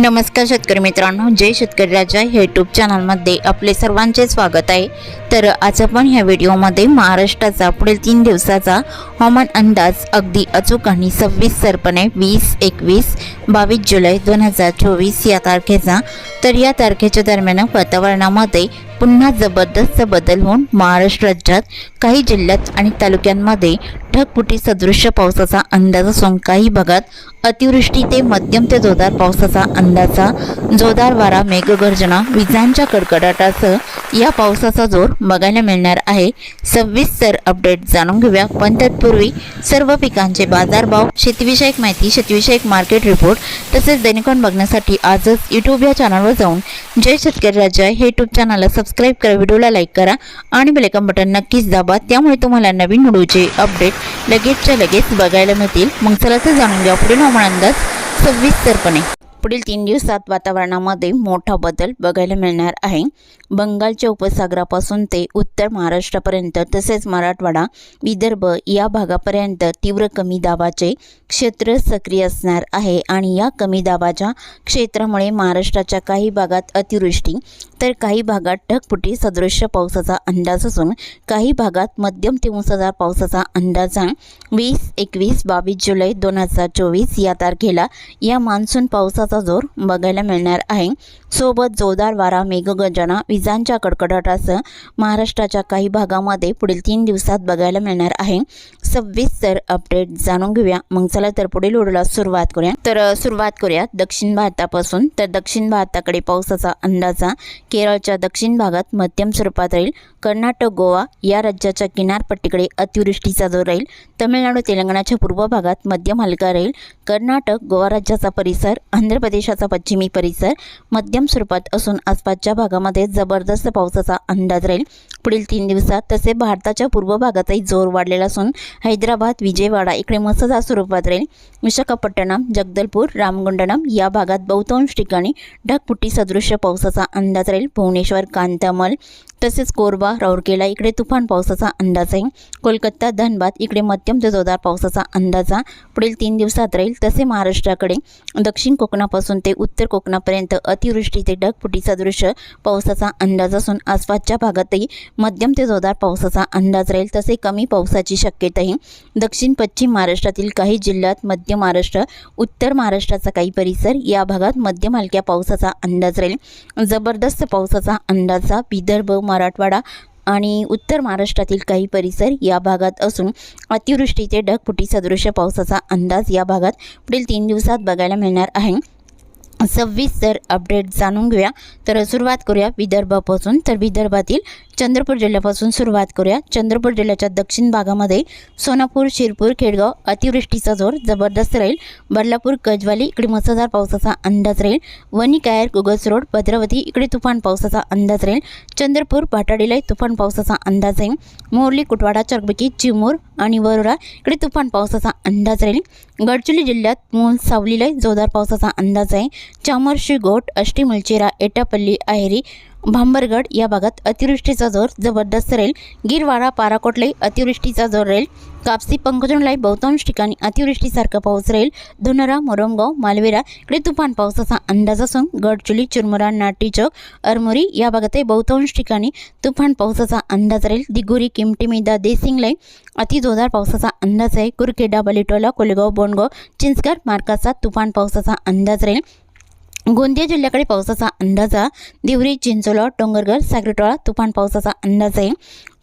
नमस्कार शेतकरी मित्रांनो जय शेतकरी राजा हे यूट्यूब चॅनलमध्ये आपले सर्वांचे स्वागत आहे. तर आज आपण ह्या व्हिडिओमध्ये महाराष्ट्राचा पुढील तीन दिवसाचा हवामान अंदाज अगदी अचूक आणि सव्वीस सरपणे वीस एकवीस बावीस जुलै दोन हजार चोवीस या तारखेचा. तर या तारखेच्या दरम्यान वातावरणामध्ये पुन्हा जबरदस्त बदल होऊन महाराष्ट्र राज्यात काही जिल्ह्यात आणि तालुक्यांमध्ये ढगफुटी सदृश्य पावसाचा अंदाज असून काही भागात अतिवृष्टी ते मध्यम ते जोरदार पावसाचा अंदाजा. जोरदार वारा मेघगर्जना विजांच्या कडकडाटासह या पावसाचा जोर बघायला मिळणार आहे. सविस्तर अपडेट जाणून घेऊया. पण तत्पूर्वी सर्व पिकांचे बाजारभाव शेतीविषयक माहिती शेतीविषयक मार्केट रिपोर्ट तसेच दैनिकॉन बघण्यासाठी आजच यूट्यूब या चॅनलवर जाऊन जय शेतकरी राजा हे यूट्यूब चॅनलला सबस्क्राईब करा व्हिडिओला लाईक करा आणि बेलेकन बटन नक्कीच दाबा. त्यामुळे तुम्हाला नवीन व्हिडिओचे अपडेट लगेचच्या लगेच बघायला मिळतील. मग चला तर जाणून घ्या पुढील हवामान अंदाज सविस्तरपणे. पुढील तीन दिवसात वातावरणामध्ये मोठा बदल बघायला मिळणार आहे. बंगालच्या उपसागरापासून ते उत्तर महाराष्ट्रापर्यंत तसेच मराठवाडा विदर्भ या भागापर्यंत तीव्र कमी दाबाचे क्षेत्र सक्रिय असणार आहे. आणि या कमी दाबाच्या क्षेत्रामुळे महाराष्ट्राच्या काही भागात अतिवृष्टी तर काही भागात ढगफुटी सदृश्य पावसाचा अंदाज असून काही भागात मध्यम ते मुसळधार पावसाचा अंदाज वीस एकवीस बावीस जुलै दोन हजार चोवीस या तारखेला या मान्सून पावसाचा जोर बघायला मिळणार आहे. सोबत जोरदार वारा मेघगर्जना विजांच्या कडकडाटासह महाराष्ट्राच्या काही भागामध्ये पुढील तीन दिवसात बघायला मिळणार आहे. सविस्तर अपडेट जाणून घेऊया. मग चला तर पुढील ओढला सुरुवात करूया. तर सुरुवात करूया दक्षिण भारतापासून. तर दक्षिण भारताकडे पावसाचा अंदाजा केरळच्या दक्षिण भागात मध्यम स्वरूपात राहील. कर्नाटक गोवा या राज्याच्या किनारपट्टीकडे अतिवृष्टीचा जोर राहील. तमिळनाडू तेलंगणाच्या पूर्व भागात मध्यम हलका राहील. कर्नाटक गोवा राज्याचा परिसर आंध्र प्रदेशाचा पश्चिमी परिसर मध्यम स्वरूपात असून आसपासच्या भागामध्ये जबरदस्त पावसाचा अंदाज राहील. पुढील तीन दिवसात तसे भारताच्या पूर्व भागातही जोर वाढलेला असून हैदराबाद विजयवाडा इकडे मसदा स्वरूपात राहील. विशाखापट्टणम जगदलपूर रामगुंडणम या भागात बहुतांश ठिकाणी ढगफुटी सदृश्य पावसाचा अंदाज राहील. भुवनेश्वर कांतामल तसेच कोरबा राऊरकेला इकडे तुफान पावसाचा अंदाज आहे. कोलकाता धनबाद इकडे मध्यम ते जोरदार पावसाचा अंदाजा पुढील तीन दिवसात राहील तसे महाराष्ट्राकडे. दक्षिण कोकणापासून ते उत्तर कोकणापर्यंत अतिवृष्टी ते ढगफुटीचा दृश्य पावसाचा अंदाज असून आसपासच्या भागातही मध्यम ते जोरदार पावसाचा अंदाज राहील. तसे कमी पावसाची शक्यताही दक्षिण पश्चिम महाराष्ट्रातील काही जिल्ह्यात मध्य महाराष्ट्र उत्तर महाराष्ट्राचा काही परिसर या भागात मध्यम हलक्या पावसाचा अंदाज राहील. जबरदस्त पावसाचा अंदाजा विदर्भ मराठवाडा आणि उत्तर महाराष्ट्रातील काही परिसर या भागात असून अतिवृष्टी ते ढगफुटी सदृश्य पावसाचा अंदाज या भागात पुढील तीन दिवसात बघायला मिळणार आहे. सव्वीस तर अपडेट जाणून घेऊया तर सुरुवात करूया विदर्भापासून. तर विदर्भातील चंद्रपूर जिल्ह्यापासून सुरुवात करूया. चंद्रपूर जिल्ह्याच्या दक्षिण भागामध्ये सोनापूर शिरपूर खेडगाव अतिवृष्टीचा जोर जबरदस्त राहील. बदलापूर गजवाली इकडे मुसळधार पावसाचा अंदाज राहील. वणी कायर कुगस रोड भद्रावती इकडे तुफान पावसाचा अंदाज राहील. चंद्रपूर भाटाडीलाही तुफान पावसाचा अंदाज आहे मोरली कुटवाडा चरबकी चिमूर आणि वरोरा इकडे तुफान पावसाचा अंदाज राहील. गडचिरोली जिल्ह्यात मूल सावलीलाही जोरदार पावसाचा अंदाज आहे. चामरशी गोट अष्टी मुलचेरा एटापल्ली आहेरी भांबरगड या भागात अतिवृष्टीचा जोर जबरदस्त राहील. गिरवाडा पाराकोटलाही अतिवृष्टीचा जोर राहील. कापसी पंकजनलाही बहुतांश ठिकाणी अतिवृष्टीसारखा पाऊस राहील. धुनरा मोरमगाव मालवेरा इकडे तुफान पावसाचा अंदाज असून गडचुली चुरमुरा नाटी चौक अरमोरी या भागातही बहुतांश ठिकाणी तुफान पावसाचा अंदाज राहील. दिगोरी किमटीमिदा देसिंगलाई अतिजोरदार पावसाचा अंदाज आहे. कुरखेडा बलिटोला कोलेगाव बोंडगाव चिंचकर मार्काचा तुफान पावसाचा अंदाज राहील. गोंदिया जिल्ह्याकडे पावसाचा अंदाजा दिवरी चिंचोला डोंगरगड सागरटोळा तुफान पावसाचा अंदाज आहे.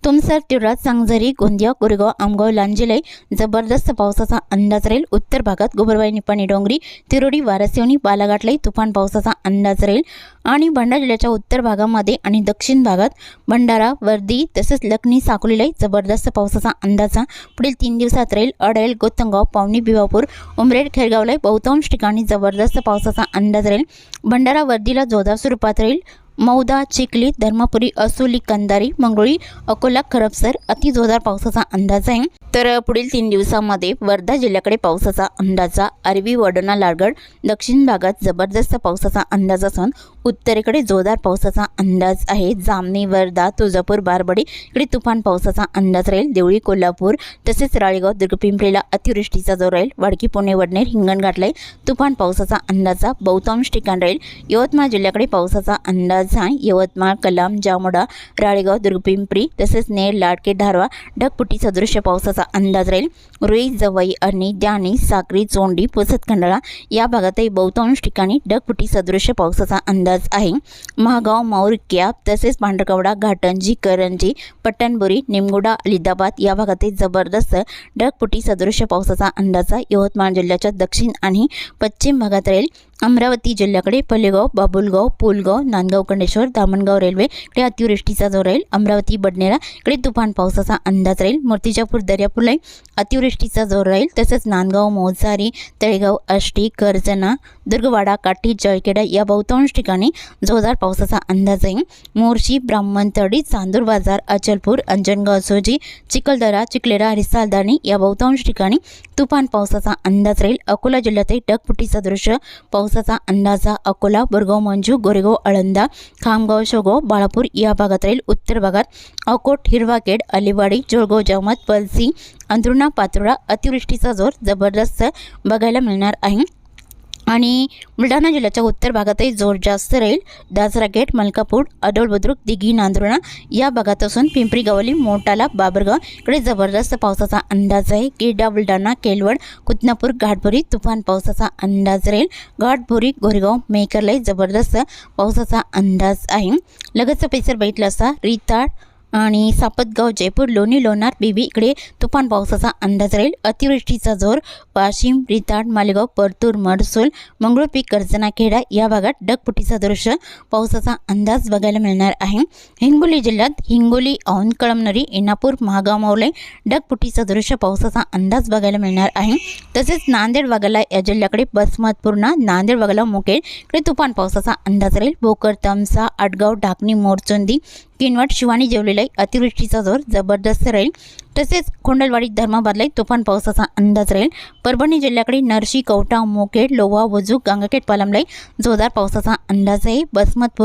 तुमसर तिवरा सांगझरी गोंदिया कोरेगाव आमगाव लांजेलाई जबरदस्त पावसाचा अंदाज राहील. उत्तर भागात गोबरवाई निपाणी डोंगरी तिरोडी वारसिवणी बालाघाटलाही तुफान पावसाचा अंदाज राहील. आणि भंडारा जिल्ह्याच्या उत्तर भागामध्ये आणि दक्षिण भागात भंडारा वर्दी तसेच लखनी साकोलीलाही जबरदस्त पावसाचा अंदाजा पुढील तीन दिवसात राहील. अडेल गोतंगाव पावनी भिवापूर उमरेड खेळगावलाही बहुतांश ठिकाणी जबरदस्त पावसाचा अंदाज राहील. भंडारा वर्दीला जोरदार स्वरूपात राहील. मौदा चिखली धर्मपुरी असोली कंदारी मंगळी अकोला खरपसर अति जोरदार पावसाचा अंदाज आहे. तर पुढील तीन दिवसामध्ये वर्धा जिल्ह्याकडे पावसाचा अंदाजा अरबी वडोना लाडगड दक्षिण भागात जबरदस्त पावसाचा अंदाज असून उत्तरेकडे जोरदार पावसाचा अंदाज आहे. जामणी वर्धा तुळजापूर बारबडी इकडे तुफान पावसाचा अंदाज राहील. देवळी कोल्हापूर तसेच राळेगाव दुर्गपिंपरीला अतिवृष्टीचा जोर राहील. वाडकी पुणे वडनेर हिंगणघाटला तुफान पावसाचा अंदाजा बहुतांश ठिकाण राहील. यवतमाळ जिल्ह्याकडे पावसाचा अंदाज आहे यवतमाळ कलाम जामोडा राळेगाव दुर्गपिंपरी तसेच नेर लाडके धारवा ढगपुटी सदृश्य पावसाचा अंदाज राहील. रुई जवई अरणी द्याणी साक्री चोंडी पुसत खंडाळा या भागातही बहुतांश ठिकाणी ढगपुटी सदृश्य पावसाचा अंदाज आहे. महागाव मौर तसेच पांढरकवडा घाटंजी करंजी पट्टणबुरी निमगुडा अलिदाबाद या भागातही जबरदस्त ढगपुटी सदृश्य पावसाचा अंदाज यवतमाळ जिल्ह्याच्या दक्षिण आणि पश्चिम भागात राहील. अमरावती जिल्ह्याकडे पल्लेगाव बाबुलगाव पोलगाव नांदगाव कंडेश्वर दामणगाव रेल्वे इकडे अतिवृष्टीचा जोर राहील. अमरावती बडनेरा इकडे तुफान पावसाचा अंदाज राहील. मूर्तिजापूर दर्यापूरला अतिवृष्टीचा जोर राहील. तसेच नांदगाव मौसारी तळेगाव आष्टी कर्जना दुर्गवाडा काठी जळखेडा या बहुतांश ठिकाणी जोरदार पावसाचा अंदाज आहे मोर्शी ब्राह्मणतडी चांदूर बाजार अचलपूर अंजनगाव सोजी चिखलदरा चिखलेरा रिसालदाणी या बहुतांश ठिकाणी तुफान पावसाचा अंदाज राहील. अकोला जिल्ह्यातही ढगफुटीचा दृश्य पाऊस पावसाचा अंदाजा अकोला बोरगाव मंजू गोरेगाव आळंदा खामगाव शोगाव बाळापूर या भागात राहील. उत्तर भागात अकोट हिरवाखेड अलिवाडी जोळगाव जामत पलसी अंथरुणा पातुरा अतिवृष्टीचा जोर जबरदस्त बघायला मिळणार आहे. आणि बुलढाणा जिल्ह्याच्या उत्तर भागातही जोर जास्त राहील. दासरा गेट मलकापूर अडोळ बुद्रुक दिघी नांदुर्णा या भागात असून पिंपरी गवली मोटाला बाबरगाव इकडे जबरदस्त पावसाचा अंदाज आहे. गेडा बुलढाणा केलवड कुतनापूर घाटभुरी तुफान पावसाचा अंदाज राहील. घाटभुरी गोरेगाव मेकरलाही जबरदस्त पावसाचा अंदाज आहे. लगतचा पैसर बघितला असता रिताड आणि सापतगाव जयपूर लोणी लोणार बीबी इकडे तुफान पावसाचा अंदाज राहील. अतिवृष्टीचा जोर वाशिम रिताड मालेगाव परतूर मडसूल मंगळूर कर्जनाखेडा या भागात डगपुटीचा दृश्य पावसाचा अंदाज बघायला मिळणार आहे. हिंगोली जिल्ह्यात हिंगोली औंध कळमनरी इनापूर महागाव मावले डगपुटीचा दृश्य पावसाचा अंदाज बघायला मिळणार आहे. तसेच नांदेड वाघाला या जिल्ह्याकडे बसमतपूर्णा नांदेड वाघाला मुकेड इकडे तुफान पावसाचा अंदाज राहील. भोकर तमसा आटगाव ढाकणी मोरचोंदी किनवट शिवानी जेवलेला अतिवृष्टीचा जोर जबरदस्त राहील. तसेच खोंडलवाडी धर्माबादलाही तुफान पावसाचा अंदाज राहील. परभणी जिल्ह्याकडे नरशी कवटा मोकेड लोहा वजूक गंगाखेड पालमलाई जोरदार पावसाचा अंदाज आहे. बसमत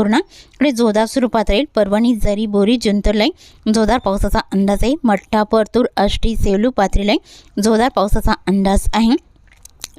जोरदार स्वरूपात राहील. परभणी जरी बोरी जुंतरलाई जोरदार पावसाचा अंदाज आहे. मठ्ठा परतूर आष्टी सेलू पाथरीलाई जोरदार पावसाचा अंदाज आहे.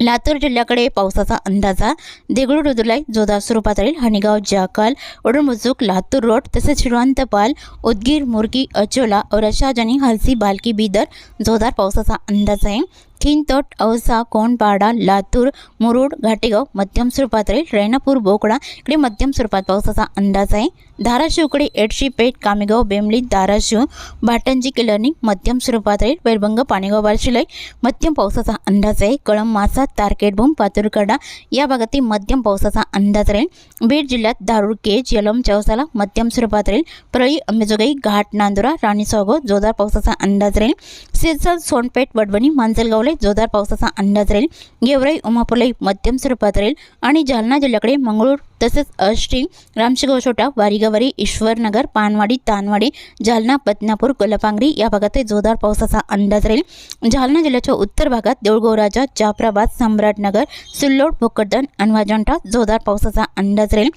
लातूर जिल्ह्याकडे पावसाचा अंदाजा. देगलूर रुदुलाई जोधा स्वरूपात राहील हणीगाव जाकाल वडुमुजुक लातूर रोड तसेच श्रीवंतपाल उदगीर मुरगी अचोला औरशाजनी हलसी बालकी बिदर जोरदार पावसाचा अंदाज आहे. खिनतोट औसा कोंडपाडा लातूर मुरुड घाटेगाव मध्यम स्वरूपात राहील रेणापूर बोकडा इकडे मध्यम स्वरूपात पावसाचा अंदाज आहे. धाराशिवकडे एडशी पेठ कामेगाव बेमली धाराशिव भाटंजी किलर्नी मध्यम स्वरूपात राहील वैरभंग पाणीगाव बार्शिलाई मध्यम पावसाचा अंदाज आहे. कळम मासा तारकेटभूम पातुरकडा या भागातील मध्यम पावसाचा अंदाज राहील. बीड जिल्ह्यात दारुड केज यलम चौसाला मध्यम स्वरूपात राहील. परळी अंबेजोगाई घाट नांदुरा राणी सोगो जोरदार पावसाचा अंदाज राहील. सिरसल सोनपेठ वडवणी मांजलगावला जोरदार पावसाचा अंदाज राहील. गेवराई उमापूरलाही मध्यम स्वरूपात राहील. आणि जालना जिल्ह्याकडे मंगळूर तसेच अष्टी रामशिगाव छोटा ईश्वरनगर पानवाडी तानवाडी जालना बदनापूर कोल्हापांगरी या भागातही जोरदार पावसाचा अंदाज राहील. जालना जिल्ह्याच्या उत्तर भागात देऊळगोराजा जाफराबाद सम्राटनगर सिल्लोड भोकरदन अनवाजंटा जोरदार पावसाचा अंदाज राहील.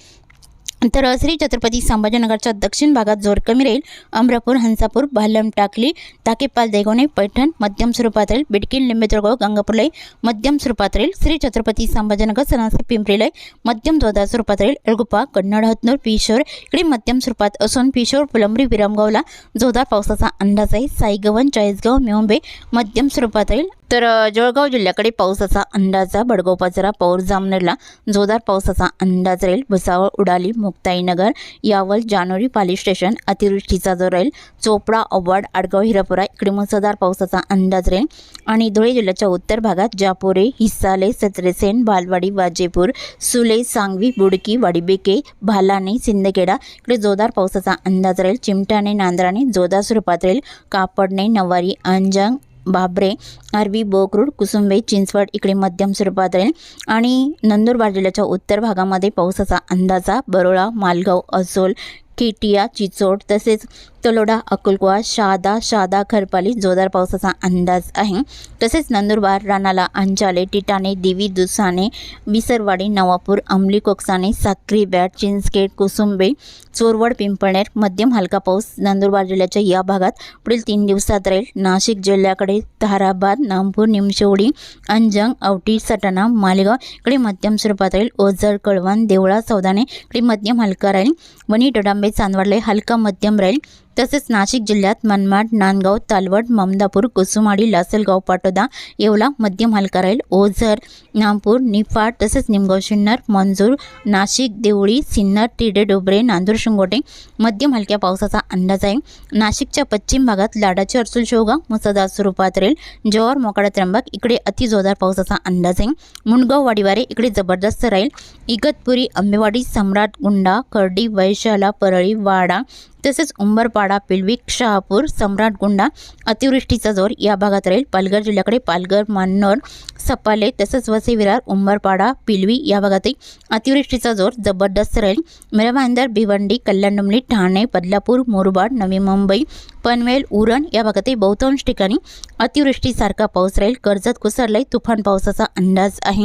तर श्री छत्रपती संभाजीनगरच्या दक्षिण भागात जोर कमी राहील अमरापूर हंसापूर भालम टाकली ताकेपाल देगोणे पैठण मध्यम स्वरूपात राहील बिडकीन लिंबेदुर्ग गंगापूरलाई मध्यम स्वरूपात राहील श्री छत्रपती संभाजीनगर सणासे पिंपरीलाई मध्यम जोरदार स्वरूपात राहील एळगुप्पा कन्नड हतनूर पिशोर इकडे मध्यम स्वरूपात असून पिशोर फुलंबरी विरामगावला जोरदार पावसाचा अंदाज आहे. साईगवन चाळीसगाव मेवंबे मध्यम स्वरूपात राहील तर जळगाव जिल्ह्याकडे पावसाचा अंदाजा बडगाव पाचरा पौर जामनेरला जोरदार पावसाचा अंदाज राहील. भुसावळ उडाली मुक्ताईनगर यावल जानोरी पाली स्टेशन अतिवृष्टीचा जो राहील चोपडा अवाड आडगाव हिरापुरा इकडे मुसळधार पावसाचा अंदाज राहील आणि धुळे जिल्ह्याच्या उत्तर भागात जापोरे हिस्साले सत्रेसेन बालवाडी वाजेपूर सुले सांगवी बुडकी वाडीबेके भालाने सिंदखेडा इकडे जोरदार पावसाचा अंदाज राहील चिमटाने नांद्राने जोरदार स्वरूपात राहील कापडणे नवारी अंजंग बाबरे आरवी बोकरूड कुसुंबे चिंचवड इकडे मध्यम स्वरूपात राहील. आणि नंदुरबार जिल्ह्याच्या उत्तर भागामध्ये पावसाचा अंदाजा बरोळा मालगाव असोल केटिया चिचोड तसेच तलोडा अकुलकुवा शहादा शहादा खरपाली जोरदार पावसाचा अंदाज आहे. तसेच नंदुरबार रानाला अंजाले टिटाणे देवी दुसाने विसरवाडी नवापूर अंमली कोकसाने साक्री बॅट चिंचखेड कुसुंबे चोरवड पिंपळनेर मध्यम हलका पाऊस नंदुरबार जिल्ह्याच्या या भागात पुढील तीन दिवसात राहील. नाशिक जिल्ह्याकडे ताराबाद नामपूर निमशेवडी अंजंग औटी सटाणा मालेगाव इकडे मध्यम स्वरूपात राहील. ओझर कळवण देवळा सौदाने इकडे मध्यम हलका राहील. वणी डोडांबे चांदवडले हलका मध्यम राहील. तसेच नाशिक जिल्ह्यात मनमाड नांदगाव तालवड ममदापूर कुसुमाडी लासलगाव पाटोदा येवला मध्यम हलका राहील ओझर नामपूर निफाड तसेच निमगाव शिन्नर मंजूर नाशिक देवळी सिन्नर तिडे डोबरे नांदूर शिंगोटे मध्यम हलक्या पावसाचा अंदाज आहे. नाशिकच्या पश्चिम भागात लाडाची अर्सुल शोगा मुसळधार स्वरूपात राहील जव्हार मोकाडा त्र्यंबक इकडे अतिजोरदार पावसाचा अंदाज आहे. मुंडगाव वाडीवारे इकडे जबरदस्त राहील इगतपुरी आंबेवाडी सम्राट गुंडा कर्डी वैशाला परळी वाडा तसेच उंबरपाडा पिलविक शहापूर सम्राटगुंडा अतिवृष्टीचा जोर या भागात राहील. पालघर जिल्ह्याकडे पालघर मान्नर सपाले तसेच वसई विरार उंबरपाडा पिलवी या भागातही अतिवृष्टीचा जोर जबरदस्त राहील. मिरभांदर भिवंडी कल्याण ठाणे बदलापूर मुरबाड नवी मुंबई पनवेल उरण या भागातही बहुतांश ठिकाणी अतिवृष्टीसारखा पाऊस राहील. कर्जत कुसरलाई तुफान पावसाचा अंदाज आहे.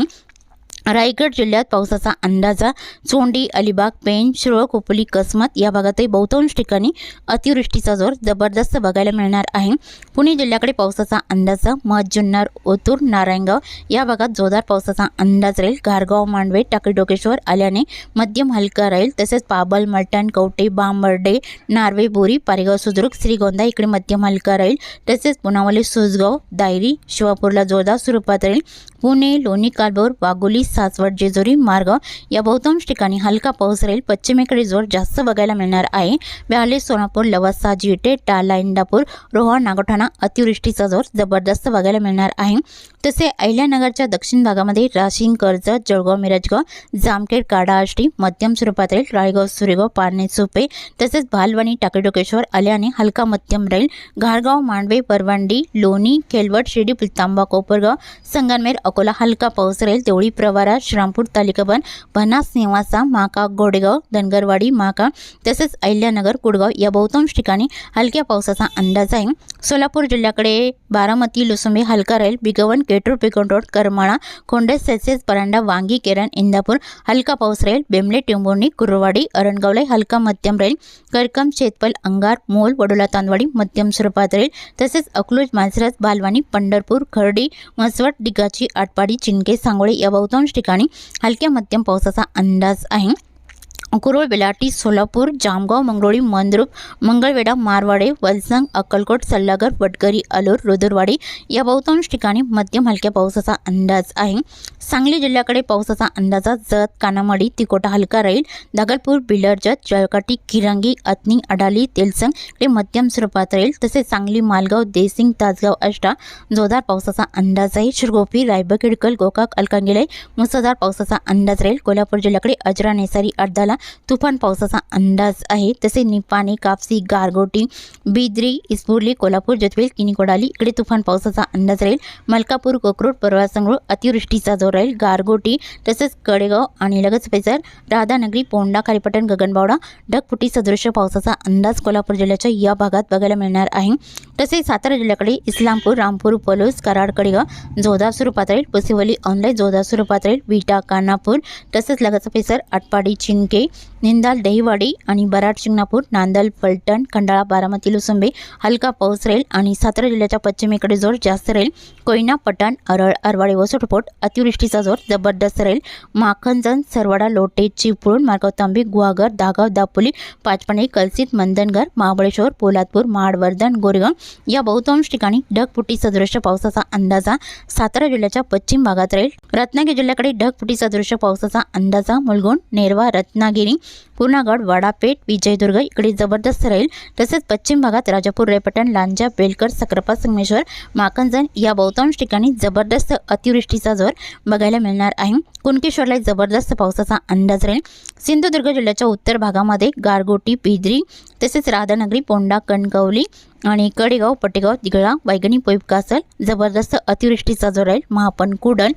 रायगड जिल्ह्यात पावसाचा अंदाजा चोंडी अलिबाग पेण शिरोळ कोपली कसमत या भागातही बहुतांश ठिकाणी अतिवृष्टीचा जोर जबरदस्त बघायला मिळणार आहे. पुणे जिल्ह्याकडे पावसाचा अंदाजा मध जुन्नर ओतूर नारायणगाव या भागात जोरदार पावसाचा अंदाज राहील. गारगाव मांडवे टाकळी आल्याने मध्यम हलका राहील. तसेच पाबल मलटण कवटे बांबर्डे नार्वे बोरी पारेगाव सुद्रुक श्रीगोंदा इकडे मध्यम हलका राहील. तसेच पुनावली सुजगाव दायरी शिवापूरला जोरदार स्वरूपात राहील. पुणे लोणी कालभोर वाघोली सासवड जेजुरी मार्गाव या बहुतांश ठिकाणी हलका पाऊस राहील. पश्चिमेकडे जोर जास्त बघायला मिळणार आहे. व्याले सोनापूर लवासा जिटे टाला इंदापूर रोहा नागोठाणा अतिवृष्टीचा जोर जबरदस्त बघायला मिळणार आहे. तसे अहिल्यानगरच्या दक्षिण भागामध्ये राशीन कर्जत जळगाव मिरजगाव जामखेड काडा आष्टी मध्यम स्वरूपात राहील राळेगाव सुरेगाव पारणे सुपे तसेच भालवणी टाकेडोकेश्वर आल्याने हलका मध्यम राहील. घारगाव मांडवे परवंडी लोणी खेलवट शिर्डी पुलतांबा कोपरगाव संगनमेर अकोला हलका पाऊस राहील. तेवढी प्रवारा श्रामपूर तालिकाबन भनास नेवासा माका गोडेगाव धनगरवाडी माका तसेच अहिल्यानगर कुडगाव या बहुतांश ठिकाणी हलक्या पावसाचा अंदाज आहे. सोलापूर जिल्ह्याकडे बारामती लुसुंबे हलका राहील. बिगवण केटूर पिकोन रोड करमाळा खोंडे सेसेस परांडा वांगी केरन इंदापूर हलका पाऊस राहील बेमले टेंबोर्णी कुरवाडी अरणगावलाई हलका मध्यम राहील करकम शेतपल अंगार मोल वडोला तांदवाडी मध्यम स्वरूपात राहील तसेच अकलूज मालसरस बालवाणी पंढरपूर खर्डी मसवट डिगाची आटपाडी चिंके सांगोळे या बहुतांश ठिकाणी हलक्या मध्यम पावसाचा अंदाज आहे. कुरुळ बेलाटी सोलापूर जामगाव मंगरोळी मंद्रुप मंगळवेढा मारवाडे वलसंग अक्कलकोट सल्लागर वटकरी अलूर रुदुरवाडी या बहुतांश ठिकाणी मध्यम हलक्या पावसाचा अंदाज आहे. सांगली जिल्ह्याकडे पावसाचा अंदाजा जत कानामडी तिकोटा हलका राहील. दागलपूर बिलरजत जळकाटी किरंगी अतनी अडाली तेलसंग इकडे मध्यम स्वरूपात राहील. तसेच सांगली मालगाव देसिंग तासगाव अष्टा जोरदार पावसाचा अंदाज आहे. शिरगोपी रायबा किडकल गोकाक अलकांगिलाई मुसळधार पावसाचा अंदाज राहील. कोल्हापूर जिल्ह्याकडे अजरा नेसारी अर्धाला तुफान पावसाचा अंदाज आहे. तसे निपाणी कापसी गारगोटी बिद्री इस्पुर्ली कोल्हापूर जतवेल किनिकोडाली इकडे तुफान पावसाचा अंदाज राहील. मलकापूर कोकरूड परवा संगरूळ अतिवृष्टीचा जोर राहील. गारगोटी तसेच कडेगाव आणि लगच पेसर राधानगरी पोंडा खारीपटण गगनबावडा ढगफुटी सदृश्य पावसाचा अंदाज कोल्हापूर जिल्ह्याच्या या भागात बघायला मिळणार आहे. तसेच सातारा जिल्ह्याकडे इस्लामपूर रामपूर पलूस कराड कडेगाव जोधा स्वरूपात राहील पसिवली ऑनलाईन जोधा स्वरूपात राहील विटा कानापूर तसेच लगाचा पेसर आटपाडी चिंके निंदाल दहिवाडी आणि बराड शिंगणापूर नांदल फलटण खंडाळा बारामती लुसुंबे हलका पाऊस राहील आणि सातारा जिल्ह्याच्या पश्चिमेकडे जोर जास्त राहील कोयना पटण अरळ अरवाडे वसोटपोट अतिवृष्टीचा जोर जबरदस्त राहील माखनजन सरवाडा लोटे चिपळूण मार्गाव तांबी गुहागर दागाव दापोली पाचपणे कलसित मंदनगर महाबळेश्वर पोलादपूर माडवर्धन गोरेगाव या बहुतांश ठिकाणी ढगफुटी सदृश्य पावसाचा अंदाजा सातारा जिल्ह्याच्या पश्चिम भागात राहील. रत्नागिरी जिल्ह्याकडे ढगफुटी सदृश्य पावसाचा अंदाजा मुलगुण नेरवा रत्नागिरी meeting. पूर्णागड वाडापेठ विजयदुर्ग इकडे जबरदस्त राहील तसेच पश्चिम भागात राजापूर रेपटण लांजा बेलकर सक्रापा संगमेश्वर माकंजन या बहुतांश ठिकाणी जबरदस्त अतिवृष्टीचा जोर बघायला मिळणार आहे. कुणकेश्वरला जबरदस्त पावसाचा अंदाज राहील. सिंधुदुर्ग जिल्ह्याच्या उत्तर भागामध्ये गारगोटी पिद्री तसेच राधानगरी पोंडा कणकवली आणि कडेगाव पटेगाव दिगळा वैगणी कासल जबरदस्त अतिवृष्टीचा जोर राहील. महापन कुडल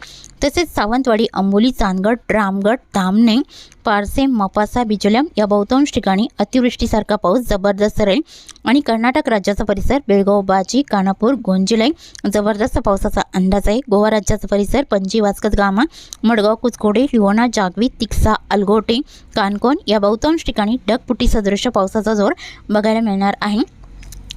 तसेच सावंतवाडी अंबोली चांदगड रामगड धामणे पारसे मपासा बिजोल्याम या बहुतांश ठिकाणी अतिवृष्टीसारखा पाऊस जबरदस्त राहील आणि कर्नाटक राज्याचा परिसर बेळगाव बाजी कानापूर गोंजिलाई जबरदस्त पावसाचा अंदाज आहे. गोवा राज्याचा परिसर पणजी वास्कत गामा मडगाव कुचकोडे लिओना जागवी तिक्सा अलगोटे कानकोन या बहुतांश ठिकाणी ढगपुटी सदृश पावसाचा जोर बघायला मिळणार आहे.